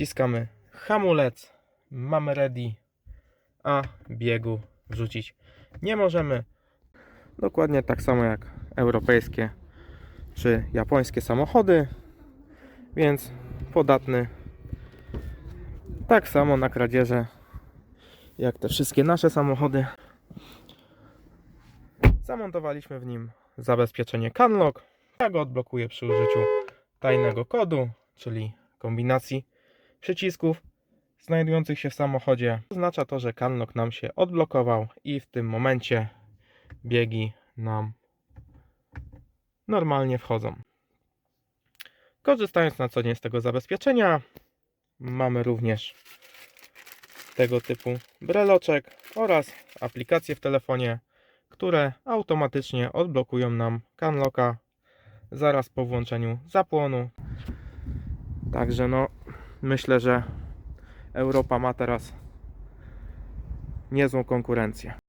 wciskamy hamulec, mamy ready, a biegu wrzucić nie możemy. Dokładnie tak samo jak europejskie czy japońskie samochody, więc podatny tak samo na kradzieże jak te wszystkie nasze samochody. Zamontowaliśmy w nim zabezpieczenie CanLock. Ja go odblokuję przy użyciu tajnego kodu, czyli kombinacji przycisków znajdujących się w samochodzie. Oznacza to, że CanLock nam się odblokował i w tym momencie biegi nam normalnie wchodzą. Korzystając na co dzień z tego zabezpieczenia, mamy również tego typu breloczek oraz aplikacje w telefonie, które automatycznie odblokują nam CanLocka zaraz po włączeniu zapłonu. Także no, myślę, że Europa ma teraz niezłą konkurencję.